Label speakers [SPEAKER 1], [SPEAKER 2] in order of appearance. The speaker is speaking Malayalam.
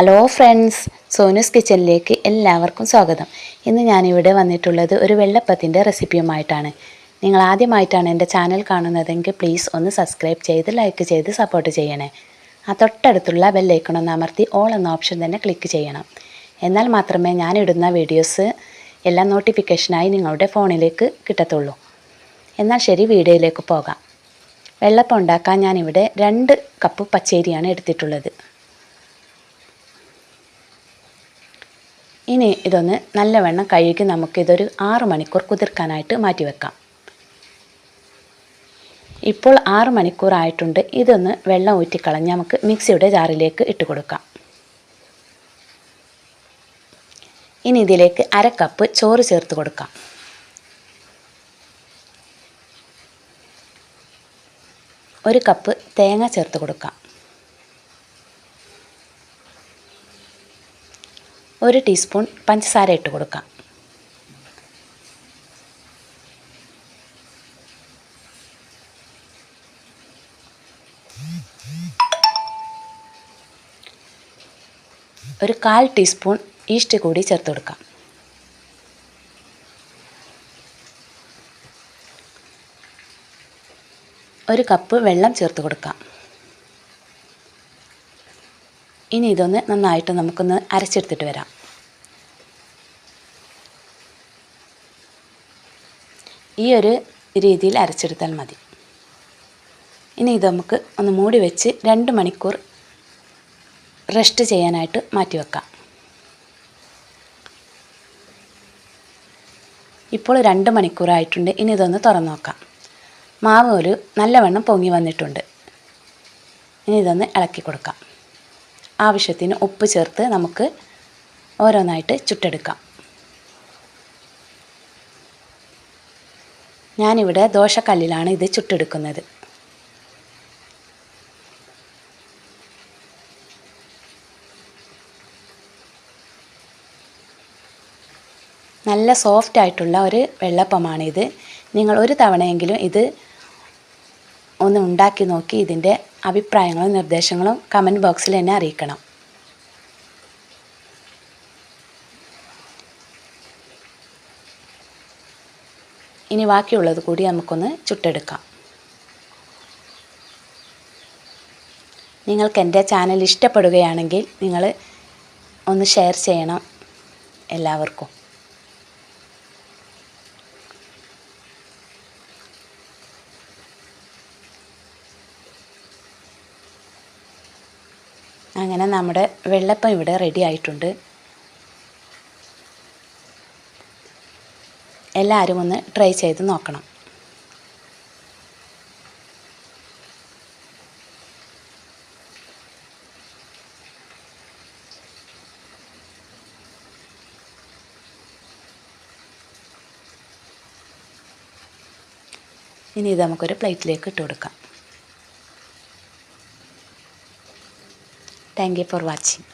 [SPEAKER 1] ഹലോ ഫ്രണ്ട്സ് സോനൂസ് കിച്ചണിലേക്ക് എല്ലാവർക്കും സ്വാഗതം. ഇന്ന് ഞാനിവിടെ വന്നിട്ടുള്ളത് ഒരു വെള്ളപ്പത്തിന്റെ റെസിപ്പിയുമായിട്ടാണ്. നിങ്ങൾ ആദ്യമായിട്ടാണ് എന്റെ ചാനൽ കാണുന്നതെങ്കിൽ പ്ലീസ് ഒന്ന് സബ്സ്ക്രൈബ് ചെയ്ത് ലൈക്ക് ചെയ്ത് സപ്പോർട്ട് ചെയ്യണേ. ആ തൊട്ടടുത്തുള്ള ബെല്ലൈക്കൺ ഒന്ന് അമർത്തി ഓൾ എന്ന ഓപ്ഷൻ തന്നെ ക്ലിക്ക് ചെയ്യണം. എന്നാൽ മാത്രമേ ഞാനിടുന്ന വീഡിയോസ് എല്ലാം നോട്ടിഫിക്കേഷനായി നിങ്ങളുടെ ഫോണിലേക്ക് കിട്ടത്തുള്ളൂ. എന്നാൽ ശരി വീഡിയോയിലേക്ക് പോകാം. വെള്ളപ്പം ഉണ്ടാക്കാൻ ഞാനിവിടെ രണ്ട് കപ്പ് പച്ചേരിയാണ് എടുത്തിട്ടുള്ളത്. ഇനി ഇതൊന്ന് നല്ലവണ്ണം കഴുകി നമുക്കിതൊരു ആറ് മണിക്കൂർ കുതിർക്കാനായിട്ട് മാറ്റി വെക്കാം. ഇപ്പോൾ ആറ് മണിക്കൂർ ആയിട്ടുണ്ട്. ഇതൊന്ന് വെള്ളം ഊറ്റിക്കളഞ്ഞ് നമുക്ക് മിക്സിയുടെ ജാറിലേക്ക് ഇട്ട് കൊടുക്കാം. ഇനി ഇതിലേക്ക് അര കപ്പ് ചോറ് ചേർത്ത് കൊടുക്കാം. ഒരു കപ്പ് തേങ്ങ ചേർത്ത് കൊടുക്കാം. ഒരു ടീസ്പൂൺ പഞ്ചസാര ഇട്ട് കൊടുക്കാം. ഒരു കാൽ ടീസ്പൂൺ ഈസ്റ്റ് കൂടി ചേർത്ത് കൊടുക്കാം. ഒരു കപ്പ് വെള്ളം ചേർത്ത് കൊടുക്കാം. ഇനി ഇതൊന്ന് നന്നായിട്ട് നമുക്കൊന്ന് അരച്ചെടുത്തിട്ട് വരാം. ഈ ഒരു രീതിയിൽ അരച്ചെടുത്താൽ മതി. ഇനി ഇത് നമുക്ക് ഒന്ന് മൂടി വെച്ച് രണ്ട് മണിക്കൂർ റെസ്റ്റ് ചെയ്യാനായിട്ട് മാറ്റി വെക്കാം. ഇപ്പോൾ രണ്ട് മണിക്കൂറായിട്ടുണ്ട്. ഇനി ഇതൊന്ന് തുറന്നു നോക്കാം. മാവ് ഒരു നല്ലവണ്ണം പൊങ്ങി വന്നിട്ടുണ്ട്. ഇനി ഇതൊന്ന് ഇളക്കി കൊടുക്കാം. ആവശ്യത്തിന് ഉപ്പ് ചേർത്ത് നമുക്ക് ഓരോന്നായിട്ട് ചുട്ടെടുക്കാം. ഞാനിവിടെ ദോശക്കല്ലിലാണ് ഇത് ചുട്ടെടുക്കുന്നത്. നല്ല സോഫ്റ്റ് ആയിട്ടുള്ള ഒരു വെള്ളപ്പമാണിത്. നിങ്ങൾ ഒരു തവണയെങ്കിലും ഇത് ഒന്ന് ഉണ്ടാക്കി നോക്കി ഇതിന്റെ അഭിപ്രായങ്ങളും നിർദ്ദേശങ്ങളും കമന്റ് ബോക്സിൽ എന്നെ അറിയിക്കണം. ഇനി ബാക്കിയുള്ളത് കൂടി നമുക്കൊന്ന് ചുട്ടെടുക്കാം. നിങ്ങൾക്ക് എന്റെ ചാനൽ ഇഷ്ടപ്പെടുകയാണെങ്കിൽ നിങ്ങൾ ഒന്ന് ഷെയർ ചെയ്യണം എല്ലാവർക്കും. അങ്ങനെ നമ്മുടെ വെള്ളപ്പം ഇവിടെ റെഡി ആയിട്ടുണ്ട്. എല്ലാവരും ഒന്ന് ട്രൈ ചെയ്ത് നോക്കണം. ഇനി ഇത് നമുക്കൊരു പ്ലേറ്റിലേക്ക് ഇട്ട് കൊടുക്കാം. Thank you for watching